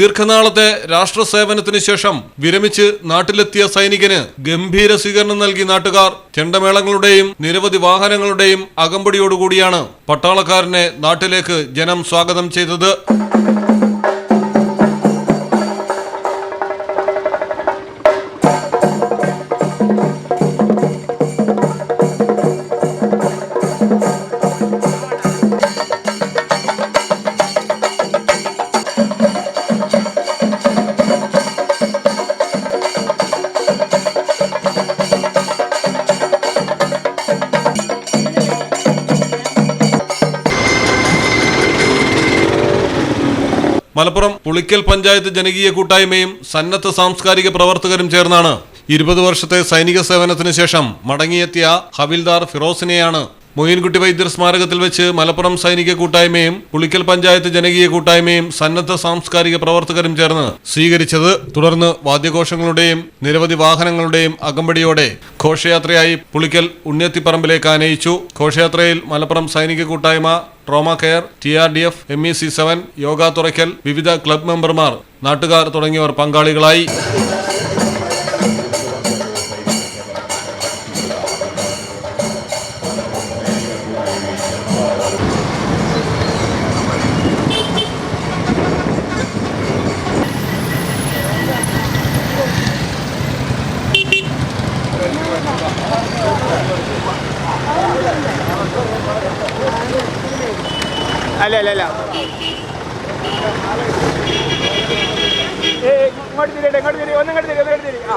ദീർഘനാളത്തെ രാഷ്ട്ര സേവനത്തിന് ശേഷം വിരമിച്ച് നാട്ടിലെത്തിയ സൈനികന് ഗംഭീര സ്വീകരണം നൽകി നാട്ടുകാർ ചെണ്ടമേളങ്ങളുടെയും നിരവധി വാഹനങ്ങളുടെയും അകമ്പടിയോടുകൂടിയാണ് പട്ടാളക്കാരനെ നാട്ടിലേക്ക് ജനം സ്വാഗതം ചെയ്തത്. മലപ്പുറം പുളിക്കൽ പഞ്ചായത്ത് ജനകീയ കൂട്ടായ്മയും സന്നദ്ധ സാംസ്കാരിക പ്രവർത്തകരും ചേർന്നാണ്. ഇരുപത് വർഷത്തെ സൈനിക സേവനത്തിന് ശേഷം മടങ്ങിയെത്തിയ ഹവിൽദാർ ഫിറോസിനെയാണ് മൊയ്യൻകുട്ടി വൈദ്യർ സ്മാരകത്തിൽ വെച്ച് മലപ്പുറം സൈനിക കൂട്ടായ്മയും പുളിക്കൽ പഞ്ചായത്ത് ജനകീയ കൂട്ടായ്മയും സന്നദ്ധ സാംസ്കാരിക പ്രവർത്തകരും ചേർന്ന് സ്വീകരിച്ചത് തുടർന്ന് വാദ്യഘോഷങ്ങളുടെയും നിരവധി വാഹനങ്ങളുടെയും അകമ്പടിയോടെ ഘോഷയാത്രയായി പുളിക്കൽ ഉണ്ണിയത്തിപ്പറമ്പിലേക്ക് ആനയിച്ചു. ഘോഷയാത്രയിൽ മലപ്പുറം സൈനിക കൂട്ടായ്മ trauma care T R D F M E C seven yoga തുറയ്ക്കൽ വിവിധ ക്ലബ് മെമ്പർമാർ നാട്ടുകാർ തുടങ്ങിയവർ പങ്കാളികളായി. അല്ല അല്ല അല്ല. ഏയ് ഇങ്ങോട്ട് തിരിയട്ടെ ഇങ്ങോട്ട് തിരി ഒന്നും ഇങ്ങോട്ട് തിരി ഒന്നും ഇങ്ങോട്ട് തിരി. ആ.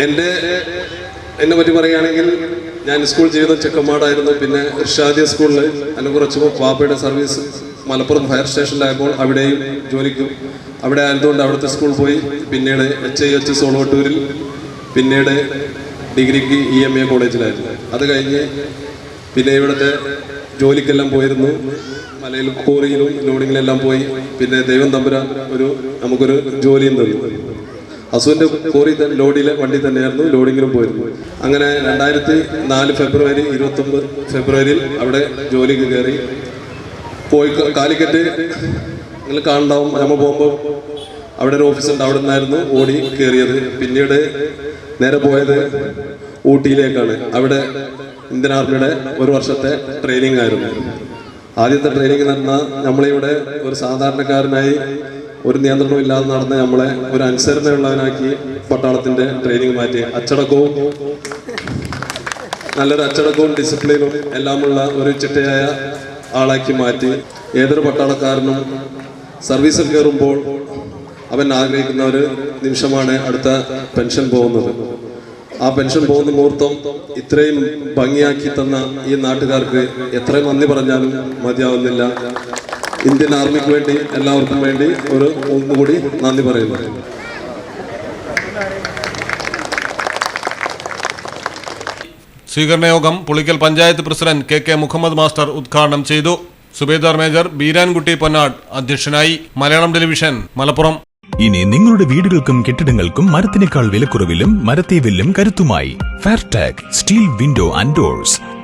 എന്റെ എന്നെ പറ്റി പറയുകയാണെങ്കിൽ ഞാൻ സ്കൂൾ ജീവിതം ചെക്കമ്മാടായിരുന്നു പിന്നെ ഇർഷാദിയ സ്കൂളിൽ അല്ലെങ്കിൽ കുറച്ച് പാപ്പയുടെ സർവീസ് മലപ്പുറം ഫയർ സ്റ്റേഷനിലായപ്പോൾ അവിടെയും ജോലിക്കും. അവിടെ ആയതുകൊണ്ട് അവിടുത്തെ സ്കൂൾ പോയി. പിന്നീട് എച്ച് ഐ എച്ച് സോളോട്ടൂരിൽ പിന്നീട് ഡിഗ്രിക്ക് ഇ എം എ കോളേജിലായിരുന്നു അത് കഴിഞ്ഞ് പിന്നെ ഇവിടുത്തെ ജോലിക്കെല്ലാം പോയിരുന്നു. മലയിൽ കോറിയിലും ലോഡിങ്ങിലെല്ലാം പോയി. പിന്നെ ദൈവം തമ്പുരാൻ ഒരു നമുക്കൊരു ജോലിയും തന്നു. അസുവിന്റെ കോറി തന്നെ ലോഡിലെ വണ്ടി തന്നെയായിരുന്നു ലോഡിങ്ങിലും പോയിരുന്നു. അങ്ങനെ രണ്ടായിരത്തി നാല് ഫെബ്രുവരി ഇരുപത്തി ഒമ്പത് ഫെബ്രുവരിയിൽ അവിടെ ജോലിക്ക് കയറി. പോയി കാലിക്കറ്റ് നിങ്ങൾ കാണണ്ടാവും നമ്മ പോകുമ്പോൾ അവിടെ ഒരു ഓഫീസ് ഉണ്ട് അവിടെ നിന്നായിരുന്നു ഓടി കയറിയത്. പിന്നീട് നേരെ പോയത് ഊട്ടിയിലേക്കാണ്. അവിടെ ഇന്ത്യൻ ആർമിയുടെ ഒരു വർഷത്തെ ട്രെയിനിങ് ആയിരുന്നു. ആദ്യത്തെ ട്രെയിനിങ് നടന്ന നമ്മളിവിടെ ഒരു സാധാരണക്കാരനായി ഒരു നിയന്ത്രണവും ഇല്ലാതെ നടന്ന് നമ്മളെ ഒരു അനുസരണയുള്ളവനാക്കി പട്ടാളത്തിന്റെ ട്രെയിനിങ് മാറ്റി. അച്ചടക്കവും നല്ലൊരു അച്ചടക്കവും ഡിസിപ്ലിനും എല്ലാമുള്ള ഒരു ചിട്ടയായ ആളാക്കി മാറ്റി. ഏതൊരു പട്ടാളക്കാരനും സർവീസിൽ കയറുമ്പോൾ അവൻ ആഗ്രഹിക്കുന്ന ഒരു നിമിഷമാണ് അടുത്ത പെൻഷൻ പോകുന്നത്. ആ പെൻഷൻ പോകുന്ന മുഹൂർത്തം ഇത്രയും ഭംഗിയാക്കി തന്ന ഈ നാട്ടുകാർക്ക് എത്രയും നന്ദി പറഞ്ഞാലും മതിയാവുന്നില്ല. ഇന്ത്യൻ ആർമിക്ക് വേണ്ടി എല്ലാവർക്കും വേണ്ടി ഒരു ഒന്നുകൂടി നന്ദി പറയുന്നു. സ്വീകരണ യോഗം Pulikkal panchayat president K K Muhammad master ഉദ്ഘാടനം ചെയ്തു. സുബേദാർ മേജർ ബീരാൻകുട്ടി പൊന്നാട് അധ്യക്ഷനായി. മലയാളം ടെലിവിഷൻ മലപ്പുറം. ഇനി നിങ്ങളുടെ വീടുകൾക്കും കെട്ടിടങ്ങൾക്കും മരത്തിനേക്കാൾ വിലക്കുറവിലും മരത്തെ വില്ലും കരുത്തുമായി. Fairtac steel window and doors